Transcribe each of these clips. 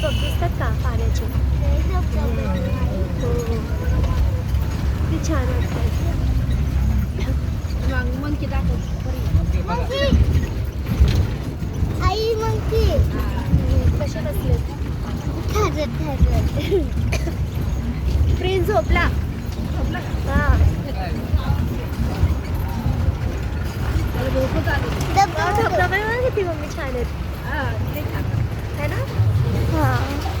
धबधब दिसतात का पाण्याचे. हो हो किती छान वाटतात मंकी दाखव. आई मंकी कसे बसले ठरत ठरत प्रिन्स झोपला. हा. डब्बा धबधबा किती मम्मी छान आहेत. है 来了啊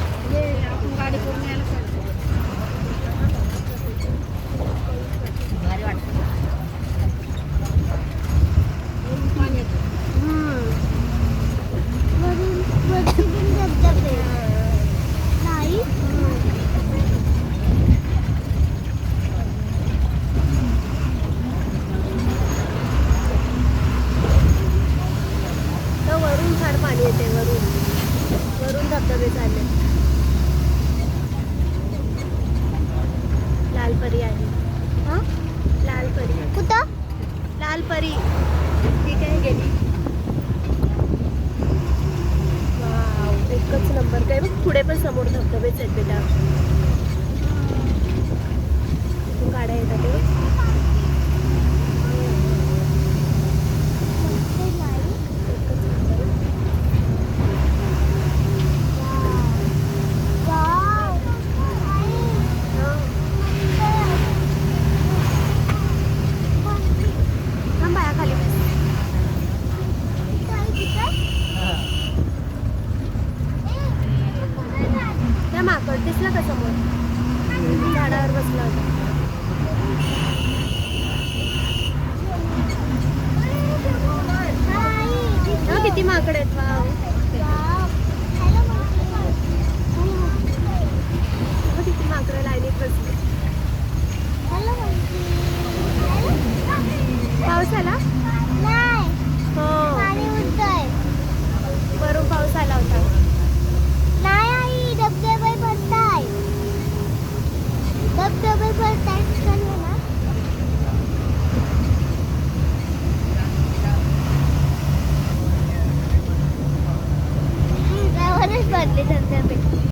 धबधबे चालले लाल परी आहे. हा? लाल परी कुठं? लाल परी ती काय गेली? एकच नंबर. काय बघ पुढे पण समोर धबधबेच आहेत बेटा बसला का समोर? झाडावर बसला होता. किती माकड आहेत? मग किती माकडं लाईनीत बसले. पाऊस आला? early than their